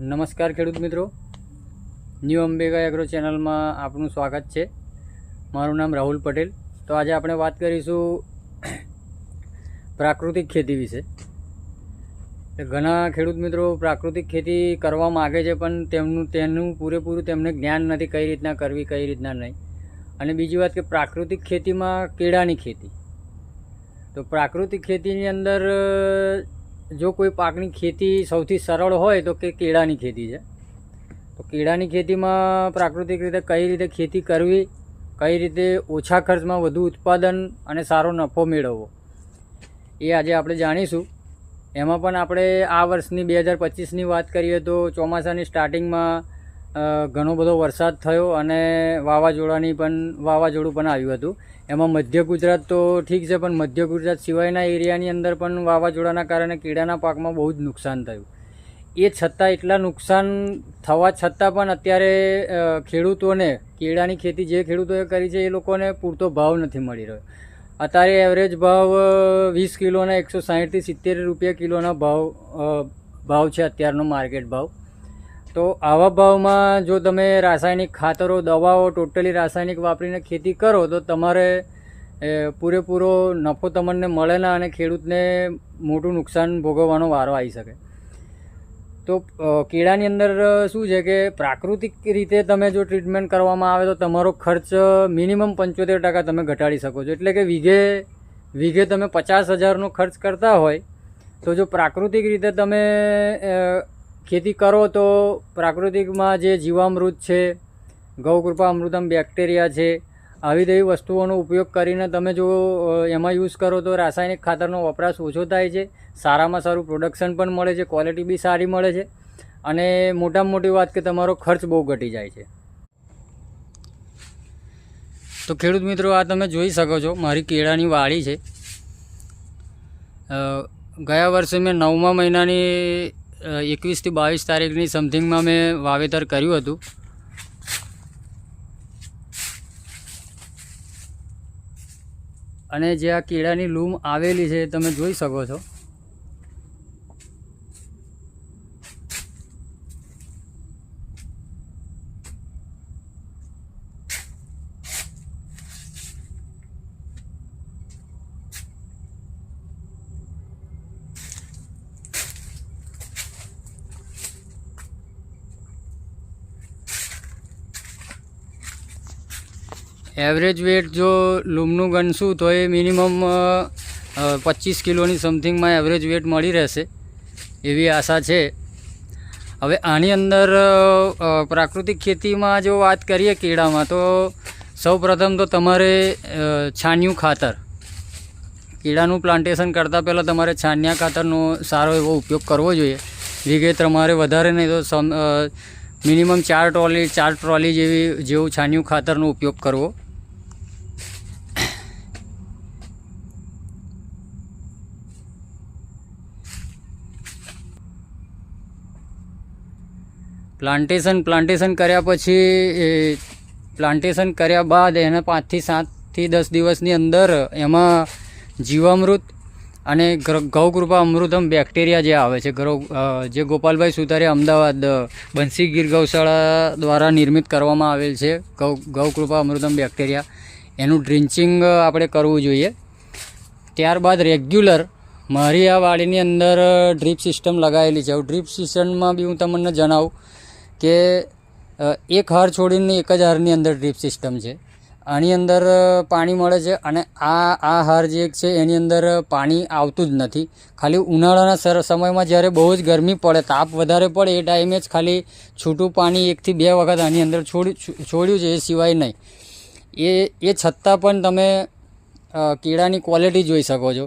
નમસ્કાર ખેડૂત મિત્રો. ન્યૂ અંબેગા એગ્રો ચેનલમાં આપનું સ્વાગત છે. મારું નામ રાહુલ પટેલ. તો આજે આપણે વાત કરીશું પ્રાકૃતિક ખેતી વિશે. ઘણા ખેડૂત મિત્રો પ્રાકૃતિક ખેતી કરવા માગે છે, પણ તેમનું તેનું પૂરેપૂરું તેમને જ્ઞાન નથી કઈ રીતના કરવી, કઈ રીતના નહીં. અને બીજી વાત કે પ્રાકૃતિક ખેતીમાં કેળાની ખેતી. તો પ્રાકૃતિક ખેતીની અંદર જો કોઈ પાકની ખેતી સૌથી સરળ હોય તો કે કેળાની ખેતી છે. તો કેળાની ખેતીમાં પ્રાકૃતિક રીતે કઈ રીતે ખેતી કરવી, કઈ રીતે ઓછા ખર્ચમાં વધુ ઉત્પાદન અને સારો નફો મેળવવો, એ આજે આપણે જાણીશું. એમાં પણ આપણે આ વર્ષની બે હજાર પચીસની વાત કરીએ તો ચોમાસાની સ્ટાર્ટિંગમાં ઘણો બધો વરસાદ થયો અને વાવાઝોડાની પણ, વાવાઝોડું પણ આવ્યું હતું. એમાં મધ્ય ગુજરાત તો ઠીક છે, પણ મધ્ય ગુજરાત સિવાયના એરિયાની અંદર પણ વાવાઝોડાના કારણે કેળાના પાકમાં બહુ જ નુકસાન થયું. એ છતાં એટલા નુકસાન થવા છતાં પણ અત્યારે ખેડૂતોને, કેળાની ખેતી જે ખેડૂતોએ કરી છે એ લોકોને પૂરતો ભાવ નથી મળી રહ્યો. અત્યારે એવરેજ ભાવ વીસ કિલોના એકસો સાહીઠથી સિત્તેર રૂપિયા કિલોના ભાવ ભાવ છે અત્યારનો માર્કેટ ભાવ. તો આવા ભાવમાં જો તમે રાસાયણિક ખાતરો, દવાઓ ટોટલી રાસાયણિક વાપરીને ખેતી કરો, તો તમારે પૂરેપૂરો નફો તમને મળે ના અને ખેડૂતને મોટું નુકસાન ભોગવવાનો વારો આવી શકે. તો કેળાની અંદર શું છે કે પ્રાકૃતિક રીતે તમે જો ટ્રીટમેન્ટ કરવામાં આવે તો તમારો ખર્ચ મિનિમમ પંચોતેર ટકા તમે ઘટાડી શકો છો. એટલે કે વીઘે વીઘે તમે પચાસ હજારનો ખર્ચ કરતા હોય, તો જો પ્રાકૃતિક રીતે તમે ખેતી કરો તો પ્રાકૃતિકમાં જે જીવામૃત છે, ગૌકૃપા અમૃતમ બેક્ટેરિયા છે, આવી તેવી વસ્તુઓનો ઉપયોગ કરીને તમે જો એમાં યુઝ કરો તો રાસાયણિક ખાતરનો વપરાશ ઓછો થાય છે, સારામાં સારું પ્રોડક્શન પણ મળે છે, ક્વોલિટી બી સારી મળે છે અને મોટામાં મોટી વાત કે તમારો ખર્ચ બહુ ઘટી જાય છે. તો ખેડૂત મિત્રો, આ તમે જોઈ શકો છો, મારી કેળાની વાડી છે. ગયા વર્ષે મેં નવમા મહિનાની એકવીસથી બાવીસ તારીખની સમથિંગમાં મેં વાવેતર કર્યું હતું. અને જે આ કેળાની લૂમ આવેલી છે તમે જોઈ શકો છો. એવરેજ વેટ જો લૂમનું ગણશું, તો એ મિનિમમ પચીસ કિલોની સમથિંગમાં એવરેજ વેટ મળી રહેશે. એવી આશા છે. હવે આની અંદર પ્રાકૃતિક ખેતીમાં જો વાત કરીએ કેળામાં, તો સૌ પ્રથમ તો તમારે છાણિયું ખાતર. કેળાનું પ્લાન્ટેશન કરતાં પહેલાં તમારે છાણિયા ખાતરનો સારો એવો ઉપયોગ કરવો જોઈએ. વીઘે તમારે વધારે નહીં તો મિનિમમ ચાર ટ્રોલી ચાર ટ્રોલી જેવી, જેવું છાણિયું ખાતરનો ઉપયોગ કરવો. પ્લાન્ટેશન પ્લાન્ટેશન કર્યા પછી પ્લાન્ટેશન કર્યા બાદ એને પાંચથી સાતથી દસ દિવસની અંદર એમાં જીવામૃત અને ગૌકૃપા અમૃતમ બેક્ટેરિયા જે આવે છે ગૌ જે ગોપાલભાઈ સુતારે અમદાવાદ, બંસી ગીર ગૌશાળા દ્વારા નિર્મિત કરવામાં આવેલ છે ગૌ ગૌકૃપા અમૃતમ બેક્ટેરિયા. એનું ડ્રિન્ચિંગ આપણે કરવું જોઈએ. ત્યારબાદ રેગ્યુલર મારી આ વાડીની અંદર ડ્રીપ સિસ્ટમ લગાવેલી છે. ડ્રીપ સિસ્ટમમાં બી હું તમને જણાવું કે એક હાર છોડીને એક જ હારની અંદર ડ્રીપ સિસ્ટમ છે. આની અંદર પાણી મળે છે અને આ આ હાર જે છે એની અંદર પાણી આવતું જ નથી. ખાલી ઉનાળાના સમયમાં જ્યારે બહુ જ ગરમી પડે, તાપ વધારે પડે, એ ટાઈમે જ ખાલી છૂટું પાણી એકથી બે વખત આની અંદર છોડ્યું છોડ્યું છે, એ સિવાય નહીં. એ એ છતાં પણ તમે કેળાની ક્વોલિટી જોઈ શકો છો.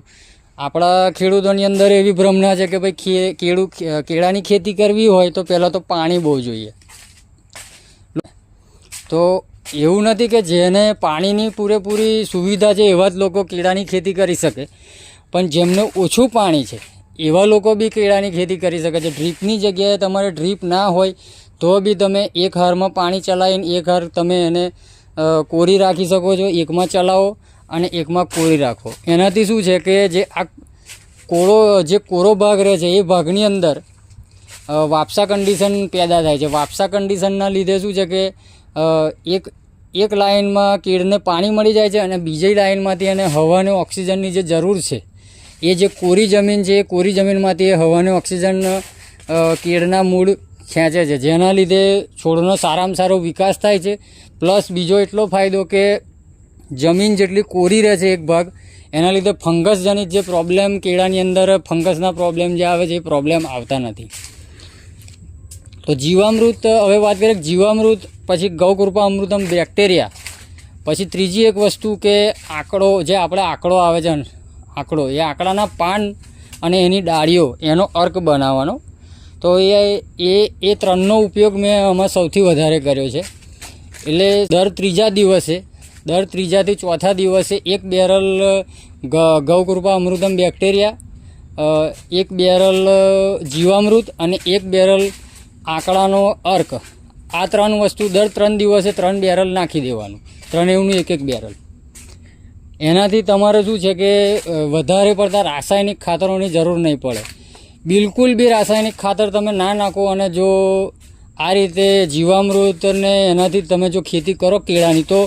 આપણા ખેડૂતોની અંદર એવી ભ્રમણા છે કે ભાઈ કેળું કેળાની ખેતી કરવી હોય તો પહેલાં તો પાણી બહુ જોઈએ. તો એવું નથી કે જેને પાણીની પૂરેપૂરી સુવિધા છે એવા જ લોકો કેળાની ખેતી કરી શકે, પણ જેમને ઓછું પાણી છે, એવા લોકો બી કેળાની ખેતી કરી શકે છે. ડ્રીપની જગ્યાએ તમારે ડ્રીપ ના હોય તો બી તમે એક હારમાં પાણી ચલાવીને એક હાર તમે એને કોરી રાખી શકો છો, એકમાં ચલાવો અને એકમાં કોરી રાખો. એનાથી શું છે કે જે આ કોળો, જે કોરો ભાગ રહે છે એ ભાગની અંદર વાપસા કન્ડિશન પેદા થાય છે. વાપસા કન્ડિશનના લીધે શું છે કે એક એક લાઇનમાં કીડને પાણી મળી જાય છે અને બીજી લાઇનમાંથી એને હવાને ઓક્સિજનની જે જરૂર છે, એ જે કોરી જમીન છે એ કોરી જમીનમાંથી એ હવાને ઓક્સિજન કીડના મૂળ ખેંચે છે. જેના લીધે છોડનો સારામાં સારો વિકાસ થાય છે. પ્લસ બીજો એટલો ફાયદો કે જમીન જેટલી કોરી રહે છે એક ભાગ, એના લીધે ફંગસજનિત જે પ્રોબ્લેમ કેળાની અંદર, ફંગસના પ્રોબ્લેમ જે આવે છે એ પ્રોબ્લેમ આવતા નથી. તો જીવામૃત, હવે વાત કરીએ જીવામૃત, પછી ગૌકૃપા અમૃતમ બેક્ટેરિયા પછી ત્રીજી એક વસ્તુ કે આંકડો, જે આપણે આંકડો આવે છે, આંકડો, એ આંકડાના પાન અને એની ડાળીઓ, એનો અર્ક બનાવવાનો. તો એ એ એ ત્રણનો ઉપયોગ મેં આમાં સૌથી વધારે કર્યો છે. એટલે દર ત્રીજા દિવસે દર ત્રીજાથી ચોથા દિવસે એક બેરલ ગૌકૃપા અમૃતમ બેક્ટેરિયા એક બેરલ, જીવામૃત અને એક બેરલ આંકડાનો અર્ક. આ ત્રણ વસ્તુ દર ત્રણ દિવસે ત્રણ બેરલ નાખી દેવાનું. ત્રણ એવું એક એક બેરલ. એનાથી તમારે શું છે કે વધારે પડતા રાસાયણિક ખાતરોની જરૂર નહીં પડે. બિલકુલ બી રાસાયણિક ખાતર તમે ના નાખો અને જો આ રીતે જીવામૃત ને એનાથી તમે જો ખેતી કરો કેળાની, તો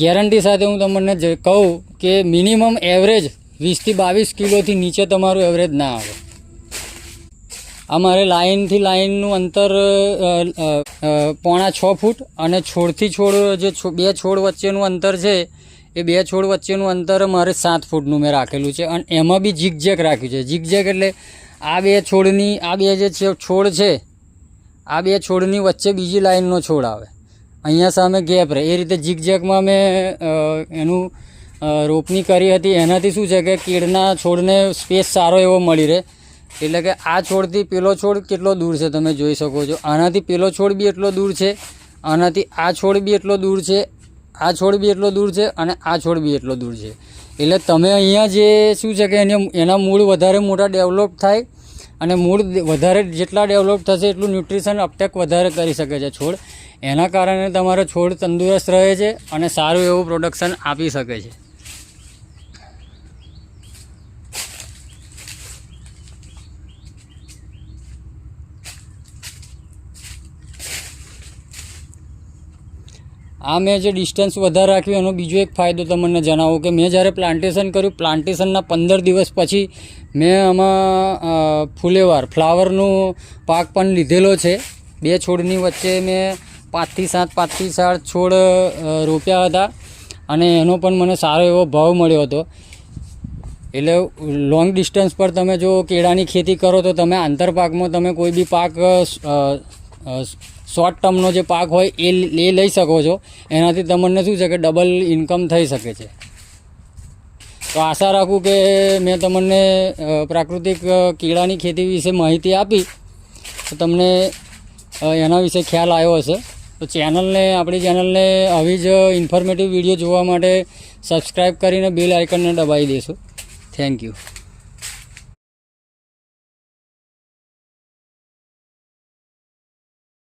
ગેરંટી સાથે હું તમને જે કહું કે મિનિમમ એવરેજ વીસથી બાવીસ કિલોથી નીચે તમારું એવરેજ ના આવે. અમારે લાઇનથી લાઇનનું અંતર પોણા છ ફૂટ અને છોડથી છોડ જે બે છોડ વચ્ચેનું અંતર છે, એ બે છોડ વચ્ચેનું અંતર મારે સાત ફૂટનું મેં રાખેલું છે. અને એમાં બી ઝીકઝેક રાખ્યું છે. ઝીકઝેક એટલે આ બે છોડની, આ બે જે છોડ છે, આ બે છોડની વચ્ચે બીજી લાઇનનો છોડ આવે. અહીંયા સામે ગેપ રહે. એ રીતે ઝીકઝેકમાં મેં એનું રોપણી કરી હતી. એનાથી શું છે કે કીડના છોડને સ્પેસ સારો એવો મળી રહે. એટલે કે આ છોડથી પેલો છોડ કેટલો દૂર છે તમે જોઈ શકો છો. આનાથી પેલો છોડ બી એટલો દૂર છે. આનાથી આ છોડ બી એટલો દૂર છે. આ છોડ બી એટલો દૂર છે અને આ છોડ બી એટલો દૂર છે. એટલે તમે અહીંયા જે શું છે કે એને, એના મૂળ વધારે મોટા ડેવલપ થાય અને મૂળ વધારે જેટલા ડેવલપ થશે એટલું ન્યુટ્રિશન અપટેક વધારે કરી શકે છે છોડ. એના કારણે તમારો છોડ તંદુરસ્ત રહે છે અને સારું એવું પ્રોડક્શન આપી શકે છે. આ મેં જે ડિસ્ટન્સ વધારે રાખ્યું, એનો બીજો એક ફાયદો તમને જણાવું કે મેં જ્યારે પ્લાન્ટેશન કર્યું પ્લાન્ટેશનના પંદર દિવસ પછી મેં આમાં ફૂલેવાર ફુલેવાર, ફ્લાવરનું પાક પણ લીધેલો છે. બે છોડની વચ્ચે મેં પાંચથી સાત પાંચથી સાત છોડ રોપ્યા હતા. અને એનો પણ મને સારો એવો ભાવ મળ્યો હતો. એટલે લોંગ ડિસ્ટન્સ પર તમે જો કેળાની ખેતી કરો તો તમે આંતરપાકમાં તમે કોઈ બી પાક શોર્ટ ટર્મનો જે પાક હોય એ એ લઈ શકો છો. એનાથી તમને શું છે કે ડબલ ઇન્કમ થઈ શકે છે. તો આશા રાખું કે મેં તમને પ્રાકૃતિક કેળાની ખેતી વિશે માહિતી આપી. તો તમને એના વિશે ખ્યાલ આવ્યો હશે. તો ચેનલને, આપણી ચેનલને આવી જ ઇન્ફોર્મેટિવ વીડિયો જોવા માટે સબસ્ક્રાઈબ કરીને બેલ આઇકનને દબાવી દેશો. Thank you